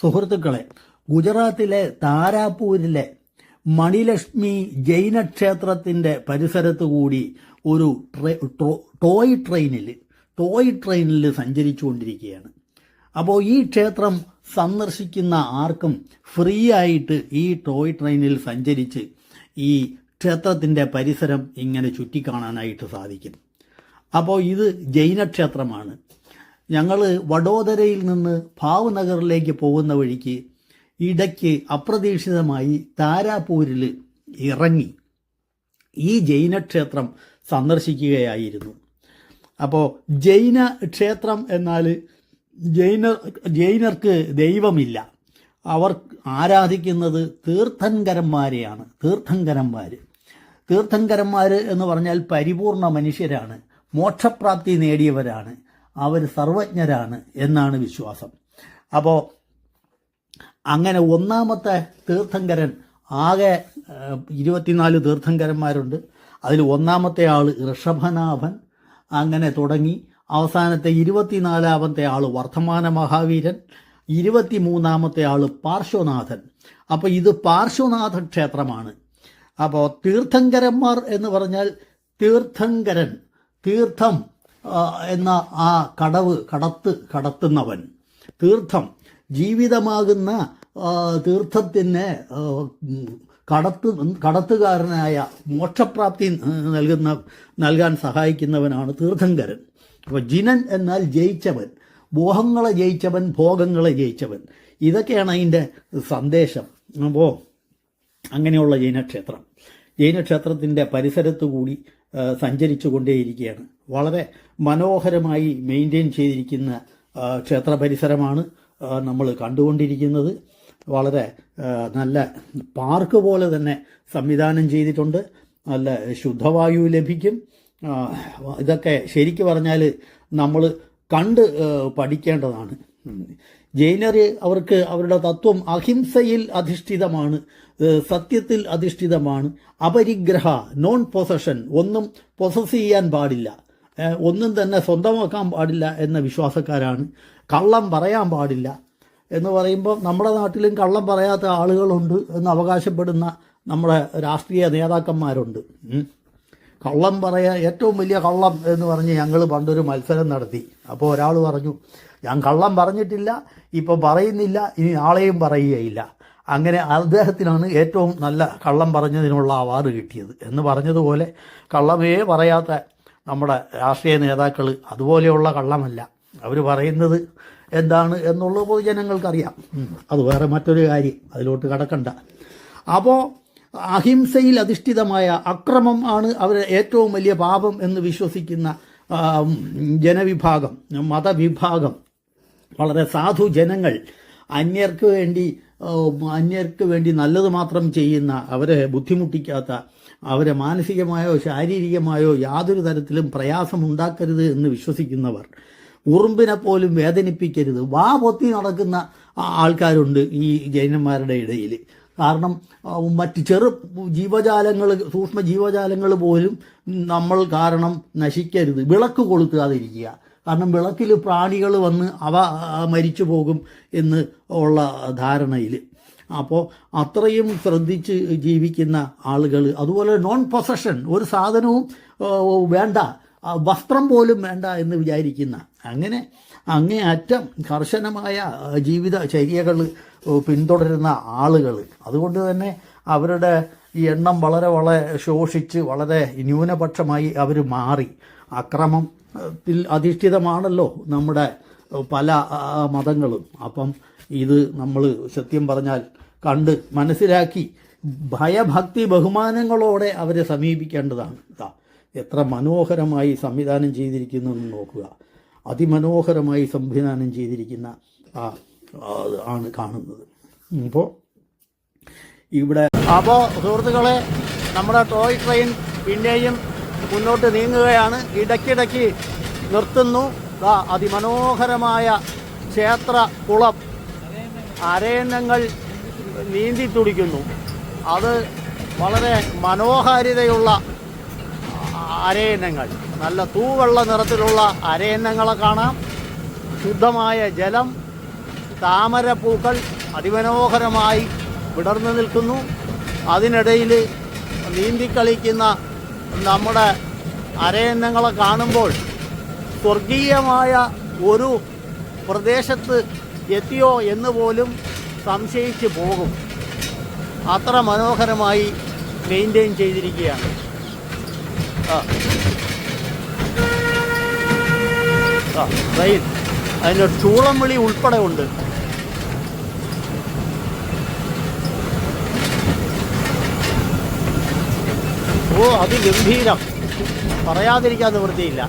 സുഹൃത്തുക്കളെ ഗുജറാത്തിലെ താരാപൂരിലെ മണിലക്ഷ്മി ജൈന ക്ഷേത്രത്തിന്റെ പരിസരത്ത് കൂടി ഒരു ടോയ് ട്രെയിനിൽ ടോയ് ട്രെയിനിൽ സഞ്ചരിച്ചുകൊണ്ടിരിക്കുകയാണ്. അപ്പോൾ ഈ ക്ഷേത്രം സന്ദർശിക്കുന്ന ആർക്കും ഫ്രീ ആയിട്ട് ഈ ടോയ് ട്രെയിനിൽ സഞ്ചരിച്ച് ഈ ക്ഷേത്രത്തിന്റെ പരിസരം ഇങ്ങനെ ചുറ്റിക്കാണാനായിട്ട് സാധിക്കും. അപ്പോൾ ഇത് ജൈന ക്ഷേത്രമാണ് ഞങ്ങൾ വഡോദരയിൽ നിന്ന് ഭാവ്നഗറിലേക്ക് പോകുന്ന വഴിക്ക് ഇടയ്ക്ക് അപ്രതീക്ഷിതമായി താരാപൂരിൽ ഇറങ്ങി. ഈ ജൈനക്ഷേത്രം സന്ദർശിക്കുകയായിരുന്നു. അപ്പോൾ ജൈന ക്ഷേത്രം എന്നാൽ ജൈന ജൈനർക്ക് ദൈവമില്ല. അവർ ആരാധിക്കുന്നത് തീർത്ഥങ്കരന്മാരെയാണ് തീർത്ഥങ്കരന്മാർ തീർത്ഥങ്കരന്മാർ എന്ന് പറഞ്ഞാൽ പരിപൂർണ മനുഷ്യരാണ് മോക്ഷപ്രാപ്തി നേടിയവരാണ്. അവർ സർവജ്ഞരാണ് എന്നാണ് വിശ്വാസം. അപ്പോൾ അങ്ങനെ ഒന്നാമത്തെ തീർത്ഥങ്കരൻ ആകെ ഇരുപത്തിനാല് തീർത്ഥങ്കരന്മാരുണ്ട്. അതിൽ ഒന്നാമത്തെ ആൾ ഋഷഭനാഭൻ അങ്ങനെ തുടങ്ങി. അവസാനത്തെ ഇരുപത്തിനാലാമത്തെ ആൾ വർദ്ധമാന മഹാവീരൻ ഇരുപത്തിമൂന്നാമത്തെ ആൾ പാർശ്വനാഥൻ. അപ്പോൾ ഇത് പാർശ്വനാഥ ക്ഷേത്രമാണ്. അപ്പോൾ തീർത്ഥങ്കരന്മാർ എന്ന് പറഞ്ഞാൽ തീർത്ഥങ്കരൻ തീർത്ഥം എന്ന ആ കടവ് കടത്ത് കടത്തുന്നവൻ. തീർത്ഥം. ജീവിതമാകുന്ന തീർത്ഥത്തിന് കടത്ത് കടത്തുകാരനായ മോക്ഷപ്രാപ്തി നൽകുന്ന നൽകാൻ സഹായിക്കുന്നവനാണ് തീർത്ഥങ്കരൻ. അപ്പോൾ ജിനൻ എന്നാൽ ജയിച്ചവൻ. മോഹങ്ങളെ ജയിച്ചവൻ ഭോഗങ്ങളെ ജയിച്ചവൻ. ഇതൊക്കെയാണ് അതിന്റെ സന്ദേശം. അപ്പോൾ അങ്ങനെയുള്ള ജൈനക്ഷേത്രം. ജൈനക്ഷേത്രത്തിന്റെ പരിസരത്തു കൂടി സഞ്ചരിച്ചു കൊണ്ടേയിരിക്കുകയാണ് വളരെ മനോഹരമായി മെയിന്റെയിൻ ചെയ്തിരിക്കുന്ന ക്ഷേത്ര പരിസരമാണ് നമ്മൾ കണ്ടുകൊണ്ടിരിക്കുന്നത്. വളരെ നല്ല പാർക്ക് പോലെ തന്നെ സംവിധാനം ചെയ്തിട്ടുണ്ട്. നല്ല ശുദ്ധവായു ലഭിക്കും. ഇതൊക്കെ ശരിക്കു പറഞ്ഞാൽ നമ്മൾ കണ്ട് പഠിക്കേണ്ടതാണ്. ജൈനർ അവർക്ക് അവരുടെ തത്വം അഹിംസയിൽ അധിഷ്ഠിതമാണ്. സത്യത്തിൽ അധിഷ്ഠിതമാണ്. അപരിഗ്രഹ നോൺ പൊസഷൻ ഒന്നും പൊസസ് ചെയ്യാൻ പാടില്ല. ഒന്നും തന്നെ സ്വന്തമാക്കാൻ പാടില്ല എന്ന വിശ്വാസക്കാരാണ്. കള്ളം പറയാൻ പാടില്ല എന്ന് പറയുമ്പോൾ നമ്മുടെ നാട്ടിലും കള്ളം പറയാത്ത ആളുകളുണ്ട് എന്ന് അവകാശപ്പെടുന്ന നമ്മുടെ രാഷ്ട്രീയ നേതാക്കന്മാരുണ്ട്. കള്ളം പറയാ ഏറ്റവും വലിയ കള്ളം എന്ന് പറഞ്ഞ് ഞങ്ങൾ പണ്ടൊരു മത്സരം നടത്തി. അപ്പോൾ ഒരാൾ പറഞ്ഞു ഞാൻ കള്ളം പറഞ്ഞിട്ടില്ല ഇപ്പോൾ പറയുന്നില്ല ഇനി നാളെയും പറയുകയില്ല. അങ്ങനെ അദ്ദേഹത്തിനാണ് ഏറ്റവും നല്ല കള്ളം പറഞ്ഞതിനുള്ള അവാർഡ് കിട്ടിയത്. എന്ന് പറഞ്ഞതുപോലെ കള്ളമേ പറയാത്ത നമ്മുടെ രാഷ്ട്രീയ നേതാക്കൾ അതുപോലെയുള്ള കള്ളമല്ല. അവർ പറയുന്നത് എന്താണ് എന്നുള്ളത് പൊതുജനങ്ങൾക്കറിയാം. അത് വേറെ മറ്റൊരു കാര്യം. അതിലോട്ട് കടക്കണ്ട. അപ്പോൾ അഹിംസയിൽ അധിഷ്ഠിതമായ അക്രമം ആണ് അവരെ ഏറ്റവും വലിയ പാപം എന്ന് വിശ്വസിക്കുന്ന ജനവിഭാഗം മതവിഭാഗം. വളരെ സാധു ജനങ്ങൾ അന്യർക്ക് വേണ്ടി അന്യർക്ക് വേണ്ടി നല്ലത് മാത്രം ചെയ്യുന്ന അവരെ ബുദ്ധിമുട്ടിക്കാത്ത അവരെ മാനസികമായോ ശാരീരികമായോ യാതൊരു തരത്തിലും പ്രയാസം ഉണ്ടാക്കരുത് എന്ന് വിശ്വസിക്കുന്നവർ ഉറുമ്പിനെ പോലും വേദനിപ്പിക്കരുത്. വാ പൊത്തി നടക്കുന്ന ആൾക്കാരുണ്ട് ഈ ജൈനന്മാരുടെ ഇടയിൽ. കാരണം മറ്റ് ചെറു ജീവജാലങ്ങൾ സൂക്ഷ്മ ജീവജാലങ്ങൾ പോലും നമ്മൾ കാരണം നശിക്കരുത്. വിളക്ക് കൊളുത്താതിരിക്കുക. കാരണം വിളക്കിൽ പ്രാണികൾ വന്ന് അവ മരിച്ചു പോകും എന്ന് ഉള്ള ധാരണയിൽ അപ്പോൾ അത്രയും ശ്രദ്ധിച്ച് ജീവിക്കുന്ന ആളുകൾ അതുപോലെ നോൺ പൊസഷൻ ഒരു സാധനവും വേണ്ട വസ്ത്രം പോലും വേണ്ട എന്ന് വിചാരിക്കുന്ന അങ്ങനെ അങ്ങേയറ്റം കർശനമായ ജീവിത ചര്യകൾ പിന്തുടരുന്ന ആളുകൾ. അതുകൊണ്ട് തന്നെ അവരുടെ ഈ എണ്ണം വളരെ വളരെ ശോഷിച്ച് വളരെ ന്യൂനപക്ഷമായി അവർ മാറി. അക്രമത്തിൽ അധിഷ്ഠിതമാണല്ലോ നമ്മുടെ പല മതങ്ങളും. അപ്പം ഇത് നമ്മൾ സത്യം പറഞ്ഞാൽ കണ്ട് മനസ്സിലാക്കി ഭയഭക്തി ബഹുമാനങ്ങളോടെ അവരെ സമീപിക്കേണ്ടതാണ്. എത്ര മനോഹരമായി സംവിധാനം ചെയ്തിരിക്കുന്നു എന്ന് നോക്കുക. അതിമനോഹരമായി സംവിധാനം ചെയ്തിരിക്കുന്ന ആ, ആണ് കാണുന്നത്. ഇപ്പോൾ ഇവിടെ അപ്പോൾ സുഹൃത്തുക്കളെ നമ്മുടെ ടോയ് ട്രെയിൻ പിന്നെയും മുന്നോട്ട് നീങ്ങുകയാണ്. ഇടയ്ക്കിടയ്ക്ക് നിർത്തുന്നു. അതിമനോഹരമായ ക്ഷേത്ര കുളം. അരയന്നങ്ങൾ നീന്തി തുടിക്കുന്നു. അത് വളരെ മനോഹാരിതയുള്ള അരയന്നങ്ങൾ. നല്ല തൂവെള്ള നിറത്തിലുള്ള അരയന്നങ്ങളെ കാണാം. ശുദ്ധമായ ജലം താമരപ്പൂക്കൾ അതിമനോഹരമായി വിടർന്നു നിൽക്കുന്നു. അതിനിടയിൽ നീന്തിക്കളിക്കുന്ന നമ്മുടെ അരയന്നങ്ങളെ കാണുമ്പോൾ സ്വർഗീയമായ ഒരു പ്രദേശത്ത് എത്തിയോ എന്ന് പോലും സംശയിച്ച് പോകും. അത്ര മനോഹരമായി മെയിന്റെയിൻ ചെയ്തിരിക്കുകയാണ്. ട്രെയിൻ അതിന്റെ ചൂളം വിളി ഉൾപ്പെടെ ഉണ്ട് ഓ അതിഗംഭീരം പറയാതിരിക്കാൻ നിവൃത്തിയില്ല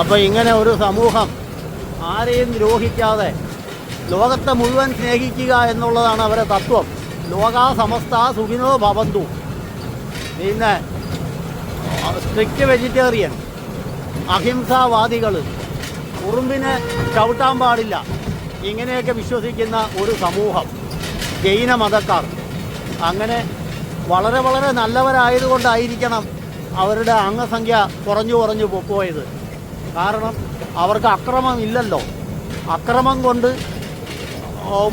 അപ്പോൾ ഇങ്ങനെ ഒരു സമൂഹം ആരെയും ദ്രോഹിക്കാതെ ലോകത്തെ മുഴുവൻ സ്നേഹിക്കുക എന്നുള്ളതാണ് അവരെ തത്വം. ലോകാ സമസ്ത സുഖിനോ ഭവന്തു. പിന്നെ സ്ട്രിക്റ്റ് വെജിറ്റേറിയൻ അഹിംസാവാദികൾ ഉറുമ്പിനെ ചവിട്ടാൻ പാടില്ല. ഇങ്ങനെയൊക്കെ വിശ്വസിക്കുന്ന ഒരു സമൂഹം. ജൈന മതക്കാർ. അങ്ങനെ വളരെ വളരെ നല്ലവരായതുകൊണ്ടായിരിക്കണം അവരുടെ അംഗസംഖ്യ കുറഞ്ഞു കുറഞ്ഞു പോയത്. കാരണം അവർക്ക് അക്രമം ഇല്ലല്ലോ. അക്രമം കൊണ്ട്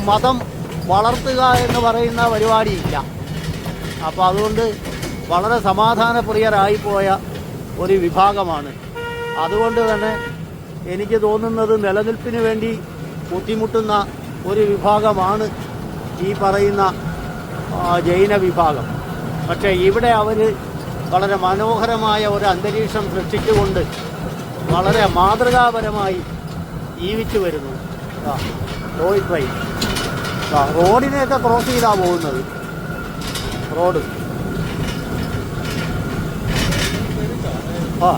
മതം വളർത്തുക എന്ന് പറയുന്ന പരിപാടിയില്ല അപ്പോൾ അതുകൊണ്ട് വളരെ സമാധാനപ്രിയരായിപ്പോയ ഒരു വിഭാഗമാണ്. അതുകൊണ്ട് തന്നെ എനിക്ക് തോന്നുന്നത് നിലനിൽപ്പിന് വേണ്ടി ബുദ്ധിമുട്ടുന്ന ഒരു വിഭാഗമാണ് ഈ പറയുന്ന ജൈന വിഭാഗം. പക്ഷേ ഇവിടെ അവർ വളരെ മനോഹരമായ ഒരു അന്തരീക്ഷം സൃഷ്ടിച്ചുകൊണ്ട് വളരെ മാതൃകാപരമായി ജീവിച്ചു വരുന്നു. Toy train. റോഡിനെയൊക്കെ ക്രോസ് ചെയ്താണ് പോകുന്നത്. റോഡ്. ആ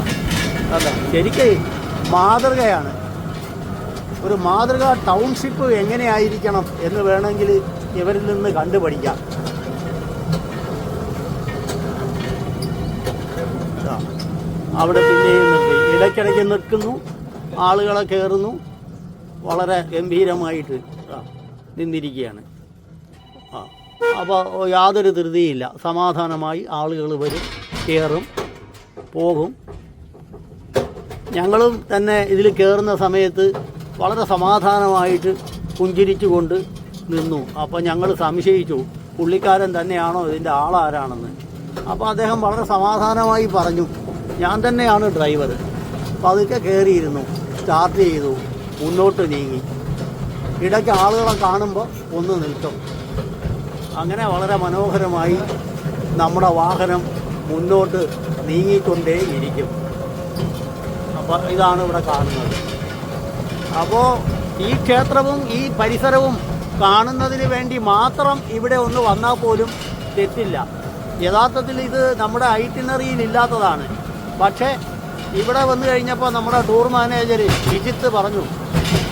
അല്ല ശരിക്കും മാതൃകയാണ്. ഒരു മാതൃക ടൗൺഷിപ്പ് എങ്ങനെയായിരിക്കണം എന്ന് വേണമെങ്കിൽ ഇവരിൽ നിന്ന് കണ്ടുപഠിക്കാം. അവിടെ പിന്നെയും നിർത്തി. ഇടയ്ക്കിടയ്ക്ക് നിൽക്കുന്നു ആളുകളെ കയറുന്നു. വളരെ ഗംഭീരമായിട്ട് നിന്നിരിക്കുകയാണ്. ആ അപ്പോൾ യാതൊരു ധൃതിയില്ല. സമാധാനമായി ആളുകൾ വരും കയറും പോകും. ഞങ്ങളും തന്നെ ഇതിൽ കയറുന്ന സമയത്ത് വളരെ സമാധാനമായിട്ട് പുഞ്ചിരിച്ചുകൊണ്ട് നിന്നു. അപ്പോൾ ഞങ്ങൾ സംശയിച്ചു. പുള്ളിക്കാരൻ തന്നെയാണോ ഇതിന്റെ ആളാരാണെന്ന്. അപ്പോൾ അദ്ദേഹം വളരെ സമാധാനമായി പറഞ്ഞു. ഞാൻ തന്നെയാണ് ഡ്രൈവർ അപ്പോൾ അതൊക്കെ കയറിയിരുന്നു സ്റ്റാർട്ട് ചെയ്തു. മുന്നോട്ട് നീങ്ങി. ഇടയ്ക്ക് ആളുകളെ കാണുമ്പോൾ ഒന്ന് നിൽക്കും. അങ്ങനെ വളരെ മനോഹരമായി നമ്മുടെ വാഹനം മുന്നോട്ട് നീങ്ങിക്കൊണ്ടേ ഇരിക്കും അപ്പോൾ ഇതാണ് ഇവിടെ കാണുന്നത്. അപ്പോൾ ഈ ക്ഷേത്രവും ഈ പരിസരവും കാണുന്നതിന് വേണ്ടി മാത്രം ഇവിടെ ഒന്ന് വന്നാൽ പോലും തെറ്റില്ല. യഥാർത്ഥത്തിൽ ഇത് നമ്മുടെ ഐറ്റിനറിയിൽ ഇല്ലാത്തതാണ്. പക്ഷേ ഇവിടെ വന്നു കഴിഞ്ഞപ്പോൾ നമ്മുടെ ടൂർ മാനേജർ വിജിത്ത് പറഞ്ഞു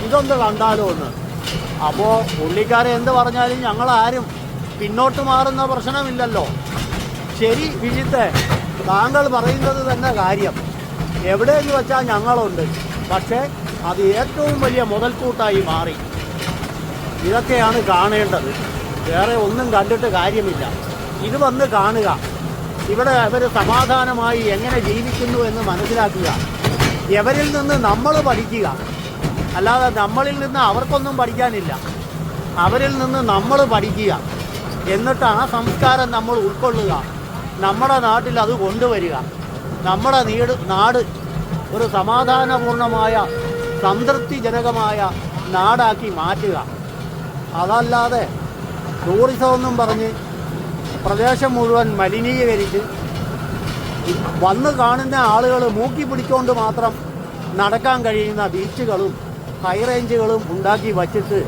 ഇതൊന്ന് കണ്ടാലോ എന്ന്. അപ്പോൾ പുള്ളിക്കാരെ എന്ത് പറഞ്ഞാലും ഞങ്ങളാരും പിന്നോട്ട് മാറുന്ന പ്രശ്നമില്ലല്ലോ. ശരി വിജിത്ത് താങ്കൾ പറയുന്നത് തന്നെ കാര്യം. എവിടെയെന്ന് വെച്ചാൽ ഞങ്ങളുണ്ട്. പക്ഷേ അത് ഏറ്റവും വലിയ മുതൽക്കൂട്ടായി മാറി. ഇതൊക്കെയാണ് കാണേണ്ടത്. വേറെ ഒന്നും കണ്ടിട്ട് കാര്യമില്ല. ഇത് വന്ന് കാണുക. ഇവിടെ അവർ സമാധാനമായി എങ്ങനെ ജീവിക്കുന്നു എന്ന് മനസ്സിലാക്കുക. എവരിൽ നിന്ന് നമ്മൾ പഠിക്കുക. അല്ലാതെ നമ്മളിൽ നിന്ന് അവർക്കൊന്നും പഠിക്കാനില്ല. അവരിൽ നിന്ന് നമ്മൾ പഠിക്കുക. എന്നിട്ട് ആ സംസ്കാരം നമ്മൾ ഉൾക്കൊള്ളുക. നമ്മുടെ നാട്ടിൽ അത് കൊണ്ടുവരിക. നമ്മുടെ നീട് നാട് ഒരു സമാധാനപൂർണമായ സംതൃപ്തിജനകമായ നാടാക്കി മാറ്റുക. അതല്ലാതെ ടൂറിസമെന്നും പറഞ്ഞ് പ്രദേശം മുഴുവൻ മലിനീകരിച്ച് വന്ന് കാണുന്ന ആളുകൾ മൂക്കി പിടിച്ചുകൊണ്ട് മാത്രം നടക്കാൻ കഴിയുന്ന ബീച്ചുകളും ഹൈ റേഞ്ചുകളും ഉണ്ടാക്കി വച്ചിട്ട്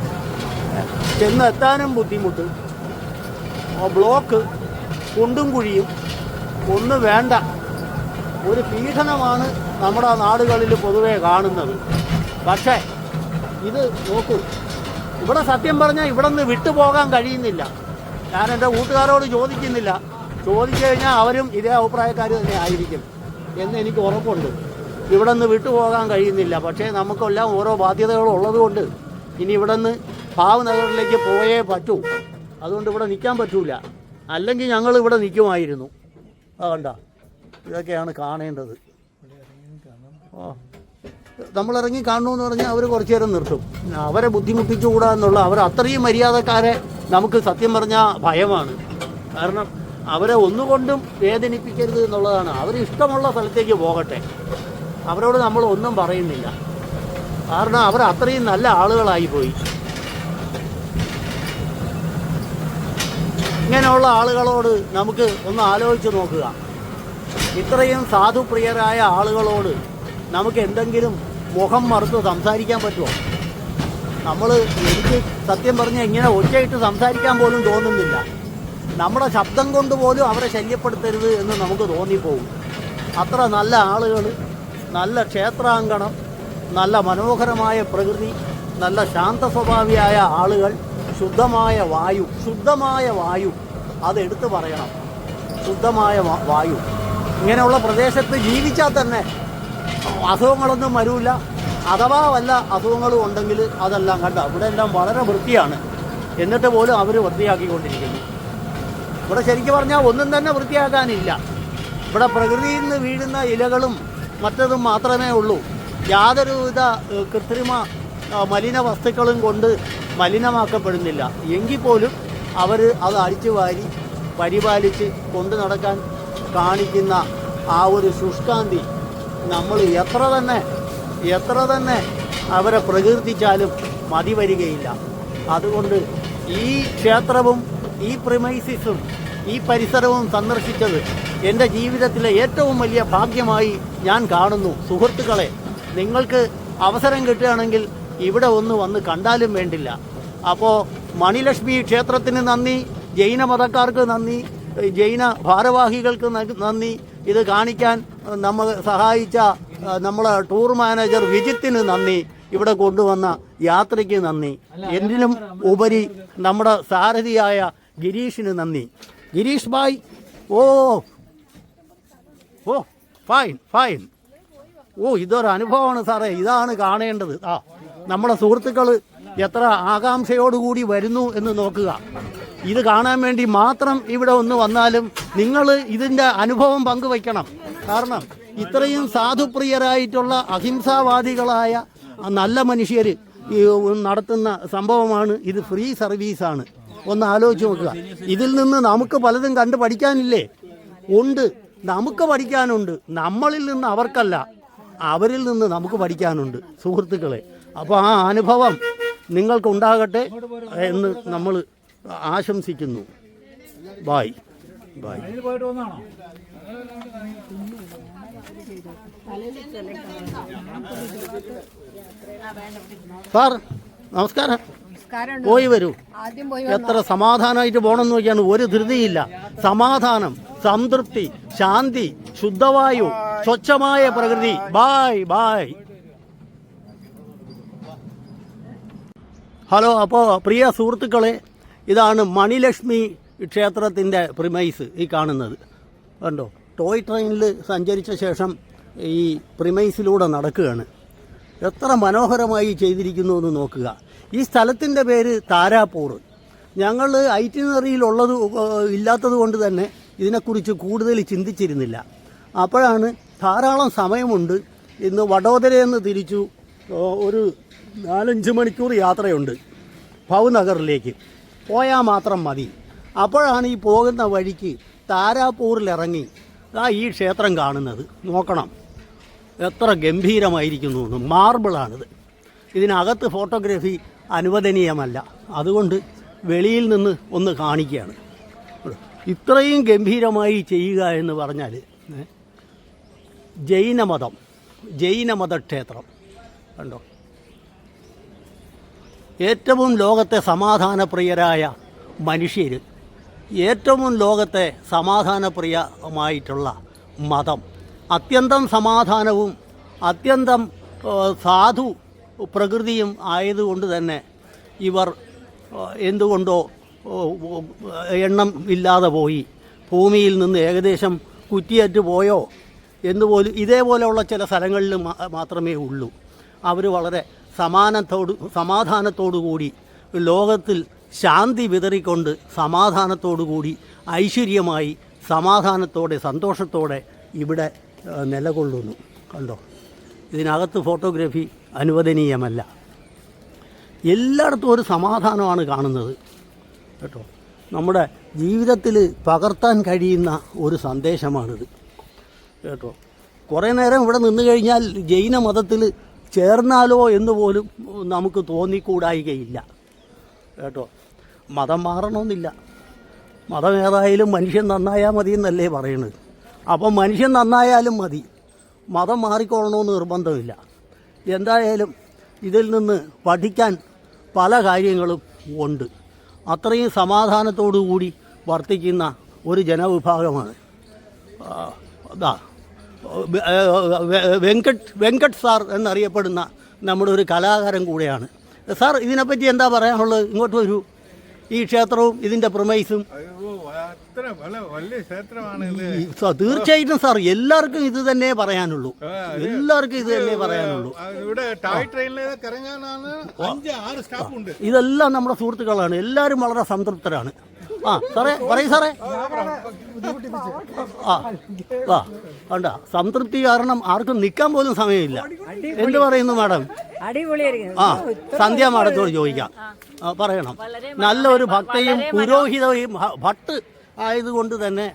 ചെന്നെത്താനും ബുദ്ധിമുട്ട്. ബ്ലോക്ക് കുണ്ടും കുഴിയും ഒന്ന് വേണ്ട. ഒരു പീഡനമാണ് നമ്മുടെ നാടുകളിൽ പൊതുവെ കാണുന്നത്. പക്ഷേ ഇത് നോക്കൂ. ഇവിടെ സത്യം പറഞ്ഞാൽ ഇവിടെ നിന്ന് വിട്ടുപോകാൻ കഴിയുന്നില്ല. ഞാൻ എന്റെ കൂട്ടുകാരോട് ചോദിക്കുന്നില്ല. ചോദിച്ചു കഴിഞ്ഞാൽ അവരും ഇതേ അഭിപ്രായക്കാർ തന്നെ ആയിരിക്കും എന്ന് എനിക്ക് ഉറപ്പുണ്ട്. ഇവിടെ നിന്ന് വിട്ടുപോകാൻ കഴിയുന്നില്ല. പക്ഷേ നമുക്കെല്ലാം ഓരോ ബാധ്യതകളും ഉള്ളതുകൊണ്ട് ഇനി ഇവിടെ നിന്ന് ഭാവനഗറിലേക്ക് പോയേ പറ്റൂ. അതുകൊണ്ട് ഇവിടെ നിൽക്കാൻ പറ്റൂല. അല്ലെങ്കിൽ ഞങ്ങൾ ഇവിടെ നിൽക്കുമായിരുന്നു. ആ ഇതൊക്കെയാണ് കാണേണ്ടത്. ഓ. നമ്മൾ ഇറങ്ങി കാണണമെന്ന് പറഞ്ഞാൽ അവർ കുറച്ചു നേരം നിർത്തും. അവരെ ബുദ്ധിമുട്ടിച്ചുകൂടാ എന്നുള്ള അവർ അത്രയും മര്യാദക്കാരെ നമുക്ക് സത്യം പറഞ്ഞാൽ ഭയമാണ്. കാരണം അവരെ ഒന്നുകൊണ്ടും വേദനിപ്പിക്കരുത് എന്നുള്ളതാണ്. അവർ ഇഷ്ടമുള്ള സ്ഥലത്തേക്ക് പോകട്ടെ. അവരോട് നമ്മൾ ഒന്നും പറയുന്നില്ല. കാരണം അവർ അത്രയും നല്ല ആളുകളായി പോയി. ഇങ്ങനെയുള്ള ആളുകളോട് നമുക്ക് ഒന്ന് ആലോചിച്ച് നോക്കുക. ഇത്രയും സാധുപ്രിയരായ ആളുകളോട് നമുക്ക് എന്തെങ്കിലും മുഖം മറുത്ത് സംസാരിക്കാൻ പറ്റുമോ? നമ്മൾ എനിക്ക് സത്യം പറഞ്ഞാൽ ഇങ്ങനെ ഒറ്റയിട്ട് സംസാരിക്കാൻ പോലും തോന്നുന്നില്ല. നമ്മുടെ ശബ്ദം കൊണ്ട് പോലും അവരെ ശല്യപ്പെടുത്തരുത് എന്ന് നമുക്ക് തോന്നിപ്പോകും. അത്ര നല്ല ആളുകൾ നല്ല ക്ഷേത്രാങ്കണം നല്ല മനോഹരമായ പ്രകൃതി നല്ല ശാന്ത സ്വഭാവിയായ ആളുകൾ ശുദ്ധമായ വായു ശുദ്ധമായ വായു അത് എടുത്തു പറയണം. ശുദ്ധമായ വായു. ഇങ്ങനെയുള്ള പ്രദേശത്ത് ജീവിച്ചാൽ തന്നെ അസുഖങ്ങളൊന്നും വരില്ല അഥവാ വല്ല അസുഖങ്ങളും ഉണ്ടെങ്കിൽ അതെല്ലാം കണ്ട? ഇവിടെ എല്ലാം വളരെ വൃത്തിയാണ്. എന്നിട്ട് പോലും അവർ വൃത്തിയാക്കിക്കൊണ്ടിരിക്കുന്നു. ഇവിടെ ശരിക്കും പറഞ്ഞാൽ ഒന്നും തന്നെ വൃത്തിയാക്കാനില്ല. ഇവിടെ പ്രകൃതിയിൽ നിന്ന് വീഴുന്ന ഇലകളും മറ്റതും മാത്രമേ ഉള്ളൂ. യാതൊരുവിധ കൃത്രിമ മലിന വസ്തുക്കളും കൊണ്ട് മലിനമാക്കപ്പെടുന്നില്ല. എങ്കിൽ പോലും അവർ അത് അടിച്ചു വാരി പരിപാലിച്ച് കൊണ്ടു നടക്കാൻ കാണിക്കുന്ന ആ ഒരു ശുഷ്കാന്തി നമ്മൾ എത്ര തന്നെ എത്ര തന്നെ അവരെ പ്രകീർത്തിച്ചാലും മതി വരികയില്ല. അതുകൊണ്ട് ഈ ക്ഷേത്രവും ഈ പ്രിമൈസിസും ഈ പരിസരവും സന്ദർശിച്ചത് എന്റെ ജീവിതത്തിലെ ഏറ്റവും വലിയ ഭാഗ്യമായി ഞാൻ കാണുന്നു. സുഹൃത്തുക്കളെ നിങ്ങൾക്ക് അവസരം കിട്ടുകയാണെങ്കിൽ ഇവിടെ ഒന്ന് വന്ന് കണ്ടാലും വേണ്ടില്ല. അപ്പോൾ മണിലക്ഷ്മി ക്ഷേത്രത്തിന് നന്ദി ജൈന മതക്കാർക്ക് നന്ദി ജൈന ഭാരവാഹികൾക്ക് നന്ദി ഇത് കാണിക്കാൻ നമ്മൾ സഹായിച്ച നമ്മളെ ടൂർ മാനേജർ വിജിത്തിന് നന്ദി. ഇവിടെ കൊണ്ടുവന്ന യാത്രയ്ക്ക് നന്ദി. എന്തിനും ഉപരി നമ്മുടെ സാരഥിയായ ഗിരീഷിന് നന്ദി. Girish bye oh oh fine fine. ഓ ഇതൊരു അനുഭവമാണ് സാറേ. ഇതാണ് കാണേണ്ടത്. ആ നമ്മുടെ സുഹൃത്തുക്കൾ എത്ര ആകാംക്ഷയോടുകൂടി വരുന്നു എന്ന് നോക്കുക. ഇത് കാണാൻ വേണ്ടി മാത്രം ഇവിടെ ഒന്ന് വന്നാലും നിങ്ങൾ ഇതിന്റെ അനുഭവം പങ്കുവയ്ക്കണം. കാരണം ഇത്രയും സാധുപ്രിയരായിട്ടുള്ള അഹിംസാവാദികളായ നല്ല മനുഷ്യർ നടത്തുന്ന സംഭവമാണ്. ഇത് ഫ്രീ സർവീസാണ് ഒന്ന് ആലോചിച്ച് നോക്കുക. ഇതിൽ നിന്ന് നമുക്ക് പലതും കണ്ട് പഠിക്കാനില്ലേ? ഉണ്ട്. നമുക്ക് പഠിക്കാനുണ്ട്. നമ്മളിൽ നിന്ന് അവർക്കല്ല. അവരിൽ നിന്ന് നമുക്ക് പഠിക്കാനുണ്ട്. സുഹൃത്തുക്കളെ അപ്പോൾ ആ അനുഭവം നിങ്ങൾക്കുണ്ടാകട്ടെ എന്ന് നമ്മൾ ആശംസിക്കുന്നു. ബായ്. ബായ്. സാർ നമസ്കാരം. പോയി വരൂ. എത്ര സമാധാനമായിട്ട് പോകണമെന്ന് നോക്കിയാണ്. ഒരു ധൃതിയില്ല. സമാധാനം സംതൃപ്തി ശാന്തി ശുദ്ധവായു സ്വച്ഛമായ പ്രകൃതി. Bye bye. ഹലോ അപ്പോൾ പ്രിയ സുഹൃത്തുക്കളെ ഇതാണ് മണിലക്ഷ്മി ക്ഷേത്രത്തിന്റെ പ്രിമൈസ് ഈ കാണുന്നത്. കണ്ടോ? ടോയ് ട്രെയിനിൽ സഞ്ചരിച്ച ശേഷം ഈ പ്രിമൈസിലൂടെ നടക്കുകയാണ്. എത്ര മനോഹരമായി ചെയ്തിരിക്കുന്നു എന്ന് നോക്കുക. ഈ സ്ഥലത്തിന്റെ പേര് താരാപൂർ. ഞങ്ങൾ ഐറ്റിനറിയിലുള്ളത് ഇല്ലാത്തത് കൊണ്ട് തന്നെ ഇതിനെക്കുറിച്ച് കൂടുതൽ ചിന്തിച്ചിരുന്നില്ല. അപ്പോഴാണ് ധാരാളം സമയമുണ്ട്. ഇന്ന് വഡോദരയെന്ന് തിരിച്ചു ഒരു നാലഞ്ച് മണിക്കൂർ യാത്രയുണ്ട്. ഭവ്നഗറിലേക്ക്. പോയാൽ മാത്രം മതി. അപ്പോഴാണ് ഈ പോകുന്ന വഴിക്ക് താരാപൂരിലിറങ്ങി. ആ ഈ ക്ഷേത്രം കാണുന്നത്. നോക്കണം. എത്ര ഗംഭീരമായിരിക്കുന്നു എന്ന്. മാർബിളാണിത്. ഇതിനകത്ത് ഫോട്ടോഗ്രാഫി അനുവദനീയമല്ല. അതുകൊണ്ട് വെളിയിൽ നിന്ന് ഒന്ന് കാണിക്കുകയാണ്. ഇത്രയും ഗംഭീരമായി ചെയ്യുക എന്ന് പറഞ്ഞാൽ ജൈനമതം ജൈനമത ക്ഷേത്രം കണ്ടോ? ഏറ്റവും ലോകത്തെ സമാധാനപ്രിയരായ മനുഷ്യർ ഏറ്റവും ലോകത്തെ സമാധാനപ്രിയമായിട്ടുള്ള മതം. അത്യന്തം സമാധാനവും അത്യന്തം സാധു പ്രകൃതിയും ആയതുകൊണ്ട് തന്നെ ഇവർ എന്തുകൊണ്ടോ എണ്ണം ഇല്ലാതെ പോയി. ഭൂമിയിൽ നിന്ന് ഏകദേശം കുറ്റിയേറ്റ് പോയോ? എന്നുപോലും ഇതേപോലെയുള്ള ചില സ്ഥലങ്ങളിൽ മാത്രമേ ഉള്ളൂ. അവർ വളരെ സമാനത്തോട് സമാധാനത്തോടു കൂടി ലോകത്തിൽ ശാന്തി വിതറിക്കൊണ്ട് സമാധാനത്തോടു കൂടി ഐശ്വര്യമായി സമാധാനത്തോടെ സന്തോഷത്തോടെ ഇവിടെ നിലകൊള്ളുന്നു. കണ്ടോ? ഇതിനകത്ത് ഫോട്ടോഗ്രാഫി അനുവദനീയമല്ല. എല്ലായിടത്തും ഒരു സമാധാനമാണ് കാണുന്നത്. കേട്ടോ? നമ്മുടെ ജീവിതത്തിൽ പകർത്താൻ കഴിയുന്ന ഒരു സന്ദേശമാണിത്. കേട്ടോ? കുറേ നേരം ഇവിടെ നിന്ന് കഴിഞ്ഞാൽ ജൈന മതത്തിൽ ചേർന്നാലോ എന്ന് പോലും നമുക്ക് തോന്നിക്കൂടായികയില്ല. കേട്ടോ? മതം മാറണമെന്നില്ല മതം ഏതായാലും മനുഷ്യൻ നന്നായാൽ മതി എന്നല്ലേ പറയുന്നത് അപ്പം മനുഷ്യൻ നന്നായാലും മതി. മതം മാറിക്കൊള്ളണമെന്ന് നിർബന്ധമില്ല. എന്തായാലും ഇതിൽ നിന്ന് പഠിക്കാൻ പല കാര്യങ്ങളും ഉണ്ട്. അത്രയും സമാധാനത്തോടു കൂടി വർത്തിക്കുന്ന ഒരു ജനവിഭാഗമാണ് അതാ വെങ്കട്ട് വെങ്കട്ട് സാർ എന്നറിയപ്പെടുന്ന നമ്മുടെ ഒരു കലാകാരൻ കൂടെയാണ്. സാർ ഇതിനെപ്പറ്റി എന്താ പറയാനുള്ളത്? ഇങ്ങോട്ട് വരൂ. ഈ ക്ഷേത്രവും ഇതിന്റെ പ്രമൈസും തീർച്ചയായിട്ടും സാർ എല്ലാവർക്കും ഇത് തന്നെ പറയാനുള്ളൂ. എല്ലാവർക്കും ഇത് തന്നെ പറയാനുള്ളൂ. ഇതെല്ലാം നമ്മുടെ സുഹൃത്തുക്കളാണ്. എല്ലാവരും വളരെ സംതൃപ്തരാണ്. ആ സാറേ പറയൂ സാറേ. ആ ആ കണ്ട സംതൃപ്തി കാരണം ആർക്കും നിൽക്കാൻ പോലും സമയമില്ല. എന്ത് പറയുന്നു മാഡം? ആ സന്ധ്യ മാഡത്തോട് ചോദിക്കാം. പറയണം. നല്ലൊരു ഭക്തയും പുരോഹിതയും ഭട്ട് ആയതുകൊണ്ട് തന്നെ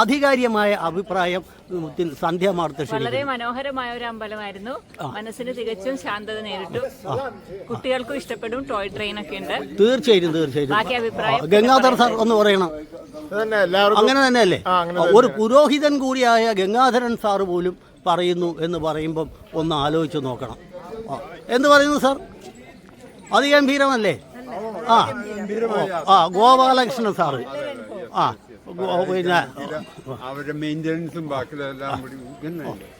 ആധികാരികമായ അഭിപ്രായം സന്ധ്യ മാഡത്തെ വളരെ മനോഹരമായ ഒരു അമ്പലമായിരുന്നു. മനസ്സിന് തികച്ചും ശാന്തത നേരിട്ടു. കുട്ടികൾക്കും ഇഷ്ടപ്പെടും. ടോയ് ട്രെയിൻ ഒക്കെ ഉണ്ട്. തീർച്ചയായിട്ടും തീർച്ചയായിട്ടും. ബാക്കി അഭിപ്രായം ഗംഗാധർ സാർ ഒന്ന് പറയണം. അങ്ങനെ തന്നെയല്ലേ? ഒരു പുരോഹിതൻ കൂടിയായ ഗംഗാധരൻ സാർ പോലും പറയുന്നു എന്ന് പറയുമ്പം ഒന്ന് ആലോചിച്ച് നോക്കണം. എന്ന് എന്ത് പറയുന്നു സാർ? അതിഗംഭീരമല്ലേ? ആ. ആ ഗോപാലകൃഷ്ണൻ സാറ്. ആ. പിന്നെ അവരുടെ മെയിന്റനൻസും ബാക്കിയെല്ലാം കൂടി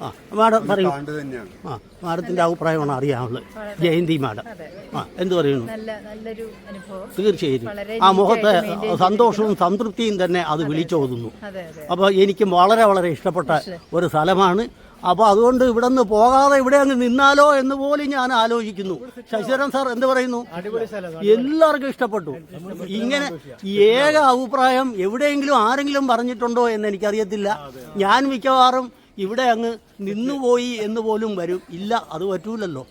ആ മാഡം പറയൂ. തന്നെയാണ്. ആ മാഡത്തിന്റെ അഭിപ്രായമാണ് അറിയാനുള്ളത് ജയന്തി മാഡം. ആ എന്ത് പറയുന്നു? നല്ല നല്ലൊരു അനുഭവം. തീർച്ചയായും ആ മുഖത്തെ സന്തോഷവും സംതൃപ്തിയും തന്നെ അത് വിളിച്ചോതുന്നു. അപ്പോൾ എനിക്ക് വളരെ വളരെ ഇഷ്ടപ്പെട്ട ഒരു സ്ഥലമാണ് അപ്പോൾ അതുകൊണ്ട് ഇവിടെ നിന്ന് പോകാതെ ഇവിടെ അങ്ങ് നിന്നാലോ എന്ന് പോലും ഞാൻ ആലോചിക്കുന്നു. ശശിധരൻ സാർ എന്ത് പറയുന്നു? എല്ലാവർക്കും ഇഷ്ടപ്പെട്ടു. ഇങ്ങനെ ഏക അഭിപ്രായം എവിടെയെങ്കിലും ആരെങ്കിലും പറഞ്ഞിട്ടുണ്ടോ എന്ന് എനിക്കറിയത്തില്ല. ഞാൻ മിക്കവാറും ഇവിടെ അങ്ങ് നിന്നുപോയി എന്ന് പോലും വരും. ഇല്ല അത് പറ്റൂലല്ലോ.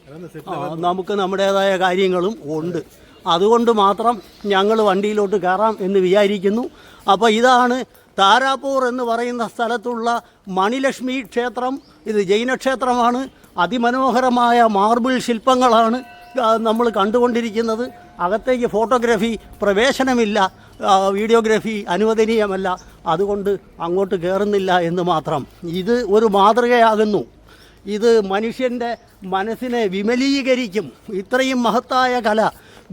നമുക്ക് നമ്മുടേതായ കാര്യങ്ങളും ഉണ്ട്. അതുകൊണ്ട് മാത്രം ഞങ്ങൾ വണ്ടിയിലോട്ട് കയറാം എന്ന് വിചാരിക്കുന്നു. അപ്പോൾ ഇതാണ് താരാപൂർ എന്ന് പറയുന്ന സ്ഥലത്തുള്ള മണിലക്ഷ്മി ക്ഷേത്രം ഇത് ജൈനക്ഷേത്രമാണ് അതിമനോഹരമായ മാർബിൾ ശില്പങ്ങളാണ് നമ്മൾ കണ്ടുകൊണ്ടിരിക്കുന്നത്. അകത്തേക്ക് ഫോട്ടോഗ്രാഫി പ്രവേശനമില്ല വീഡിയോഗ്രാഫി അനുവദനീയമല്ല. അതുകൊണ്ട് അങ്ങോട്ട് കയറുന്നില്ല എന്ന് മാത്രം. ഇത് ഒരു മാതൃകയാകുന്നു. ഇത് മനുഷ്യന്റെ മനസ്സിനെ വിമലീകരിക്കും. ഇത്രയും മഹത്തായ കല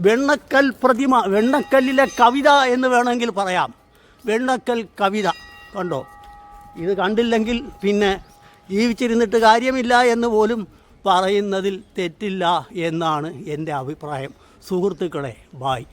വെണ്ണക്കൽ പ്രതിമ വെണ്ണക്കല്ലിലെ കവിത എന്ന് വേണമെങ്കിൽ പറയാം. വെണ്ണക്കൽ കവിത കണ്ടോ? ഇത് കണ്ടില്ലെങ്കിൽ പിന്നെ ജീവിച്ചിരുന്നിട്ട് കാര്യമില്ല എന്ന് പോലും പറയുന്നതിൽ തെറ്റില്ല എന്നാണ് എന്റെ അഭിപ്രായം. സുഹൃത്തുക്കളെ ബായ്